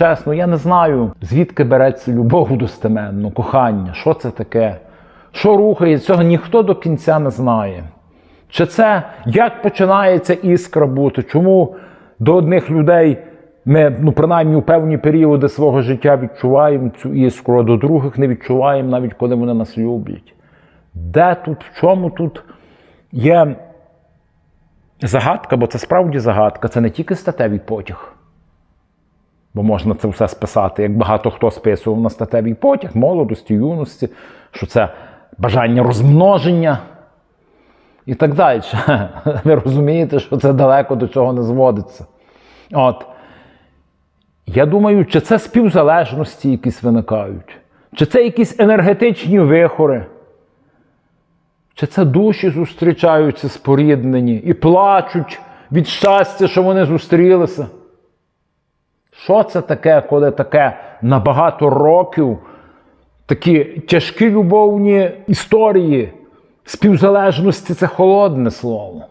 Чесно, я не знаю, звідки береться любов достеменно, кохання, що це таке, що рухає, цього ніхто до кінця не знає. Чи це як починається іскра бути? Чому до одних людей ми, ну, принаймні у певні періоди свого життя відчуваємо цю іскру, а до других не відчуваємо, навіть коли вони нас люблять? Де тут, в чому тут є загадка, бо це справді загадка, це не тільки статевий потяг. Бо можна це все списати, як багато хто списував на статевий потяг, молодості, юності, що це бажання розмноження і так далі. Ви розумієте, що це далеко до цього не зводиться. От. Я думаю, чи це співзалежності якісь виникають, чи це якісь енергетичні вихори, чи це душі зустрічаються споріднені і плачуть від щастя, що вони зустрілися. Що це таке, коли таке на багато років такі тяжкі любовні історії, співзалежності це холодне слово.